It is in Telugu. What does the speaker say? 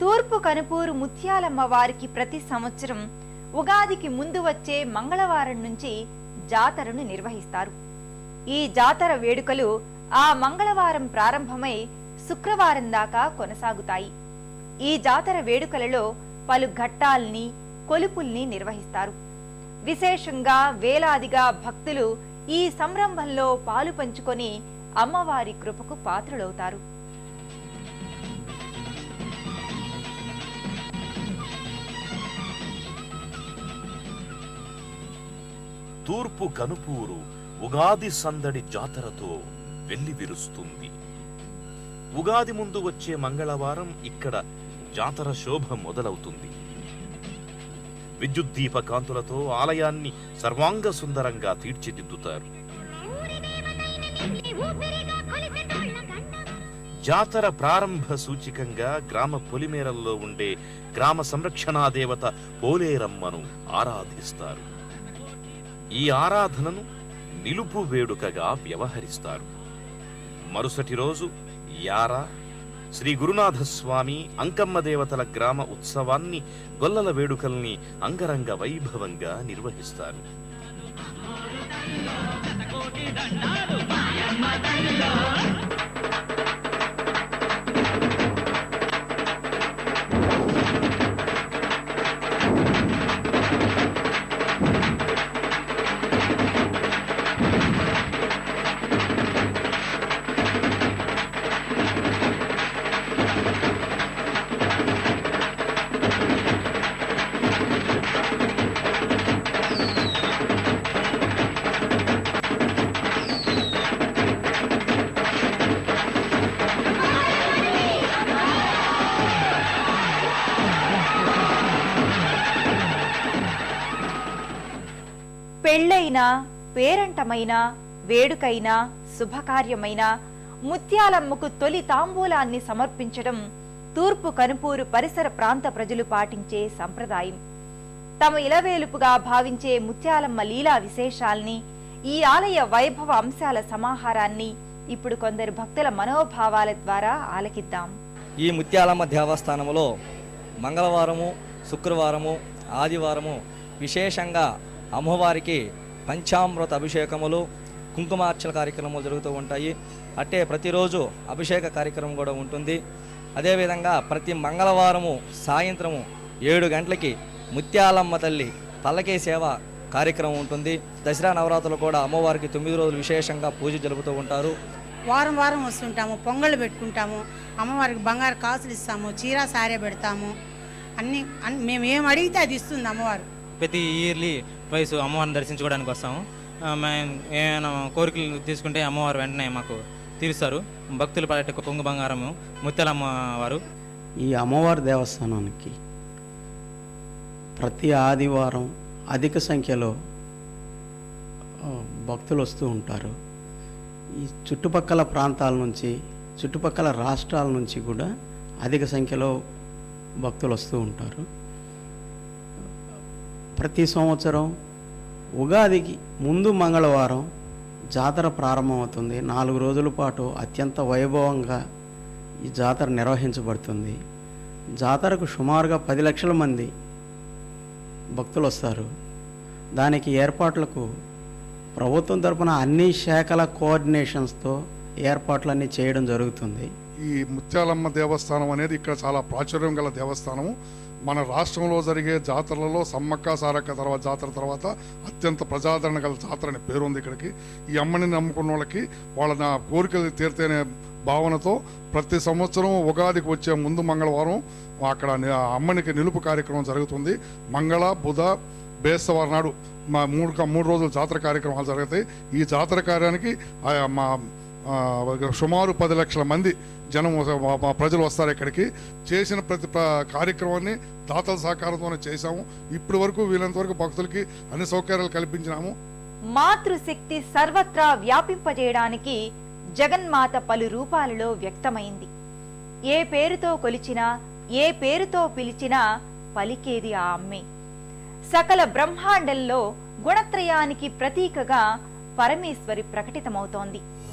తూర్పు కనుపూరు ముత్యాలమ్మ వారికి ప్రతి సంవత్సరం ఉగాదికి ముందు వచ్చే మంగళవారం నుంచి జాతరను నిర్వహిస్తారు. ఈ జాతర వేడుకలు ఆ మంగళవారం ప్రారంభమై శుక్రవారం దాకా కొనసాగుతాయి. ఈ జాతర వేడుకలలో పలు ఘట్టాల్ని కొలుపుల్ని నిర్వహిస్తారు. విశేషంగా వేలాదిగా భక్తులు ఈ సంరంభంలో పాలు పంచుకొని అమ్మవారి కృపకు పాత్రులవుతారు. తూర్పు కనుపూరు ఉగాది సందడి జాతరతో వెల్లివిరుస్తుంది. ఉగాది ముందు వచ్చే మంగళవారం ఇక్కడ జాతర శోభ మొదలవుతుంది. విద్యుత్ దీప కాంతులతో ఆలయాన్ని సర్వాంగ సుందరంగా తీర్చిదిద్దుతారు. జాతర ప్రారంభ సూచికంగా గ్రామ పొలిమేరల్లో ఉండే గ్రామ సంరక్షణా దేవత పోలేరమ్మను ఆరాధిస్తారు. ఈ ఆరాధనను నిలుపు వేడుకగా వ్యవహరిస్తారు. మరుసటి రోజు యారా శ్రీ గురునాథస్వామి అంకమ్మ దేవతల గ్రామ ఉత్సవాన్ని గొల్లల వేడుకల్ని అంగరంగ వైభవంగా నిర్వహిస్తారు. పెళ్ళైనా పేరంటమైనా వేడుకైనా శుభకార్యమైన ముత్యాలమ్మకు తొలి తాంబూలాన్ని సమర్పించడం తూర్పు కనుపూరు పరిసర ప్రాంత ప్రజలు పాటించే సంప్రదాయం. తమ ఇలవేలుపుగా భావించే ముత్యాలమ్మ లీలా విశేషాల్ని ఈ ఆలయ వైభవ అంశాల సమాహారాన్ని ఇప్పుడు కొందరు భక్తుల మనోభావాల ద్వారా ఆలకిద్దాం. ఈ ముత్యాలమ్మ దేవస్థానంలో మంగళవారము శుక్రవారము ఆదివారము విశేషంగా అమ్మవారికి పంచామృత అభిషేకములు కుంకుమార్చన కార్యక్రమాలు జరుగుతూ ఉంటాయి. అట్టే ప్రతిరోజు అభిషేక కార్యక్రమం కూడా ఉంటుంది. అదేవిధంగా ప్రతి మంగళవారము సాయంత్రము ఏడు గంటలకి ముత్యాలమ్మ తల్లి పల్లకీ సేవ కార్యక్రమం ఉంటుంది. దసరా నవరాత్రులు కూడా అమ్మవారికి తొమ్మిది రోజులు విశేషంగా పూజ జరుపుతూ ఉంటారు. వారం వారం వస్తుంటాము పొంగళ్ళు పెట్టుకుంటాము అమ్మవారికి బంగారు కాసులు ఇస్తాము చీర సారే పెడతాము అన్నీ అన్ని మేము ఏం అడిగితే అది ఇస్తుంది అమ్మవారు. ప్రతి ఇయర్లీ వయసు అమ్మవారిని దర్శించుకోవడానికి వస్తాము. మేము ఏమైనా కోరికలు తీసుకుంటే అమ్మవారు వెంటనే మాకు తీరుస్తారు. భక్తులు పాట కొంగు బంగారము ముత్యాలమ్మ వారు ఈ అమ్మవారి దేవస్థానానికి ప్రతి ఆదివారం అధిక సంఖ్యలో భక్తులు వస్తూ ఉంటారు. ఈ చుట్టుపక్కల ప్రాంతాల నుంచి చుట్టుపక్కల రాష్ట్రాల నుంచి కూడా అధిక సంఖ్యలో భక్తులు వస్తూ ఉంటారు. ప్రతి సంవత్సరం ఉగాదికి ముందు మంగళవారం జాతర ప్రారంభమవుతుంది. నాలుగు రోజుల పాటు అత్యంత వైభవంగా ఈ జాతర నిర్వహించబడుతుంది. జాతరకు సుమారుగా పది లక్షల మంది భక్తులు వస్తారు. దానికి ఏర్పాట్లకు ప్రభుత్వం తరపున అన్ని శాఖల కోఆర్డినేషన్స్తో ఏర్పాట్లన్నీ చేయడం జరుగుతుంది. ఈ ముత్యాలమ్మ దేవస్థానం అనేది ఇక్కడ చాలా ప్రాచుర్యం గల దేవస్థానము. మన రాష్ట్రంలో జరిగే జాతరలలో సమ్మక్క సారక్క తర్వాత జాతర తర్వాత అత్యంత ప్రజాదరణ గల జాతర అనే పేరు ఉంది ఇక్కడికి. ఈ అమ్మని నమ్ముకున్న వాళ్ళకి వాళ్ళ నా కోరికలు తీర్తేనే భావనతో ప్రతి సంవత్సరం ఉగాదికి వచ్చే ముందు మంగళవారం అక్కడ అమ్మనికి నిలుపు కార్యక్రమం జరుగుతుంది. మంగళ బుధ బేస్తవారం నాడు మా మూడు మూడు రోజులు జాతర కార్యక్రమాలు జరుగుతాయి. ఈ జాతర కార్యానికి ఆ మా సుమారు పది లక్షల మంది జనం మా- ప్రజలు వస్తారు ఇక్కడికి. చేసిన ప్రతి కార్యక్రమాన్ని దాతల సహకారంతోనే చేశాము. ఇప్పటి వరకు వీలంత వరకు భక్తులకి అన్ని సౌకర్యాలు కల్పించినాము. మాతృశక్తి సర్వత్రా వ్యాపింపజేయడానికి జగన్మాత పలు రూపాలలో వ్యక్తమైంది. ఏ పేరుతో కొలిచినా ఏ పేరుతో పిలిచినా పలికేది ఆ అమ్మే. సకల బ్రహ్మాండంలో గుణత్రయానికి ప్రతీకగా పరమేశ్వరి ప్రకటితమవుతోంది.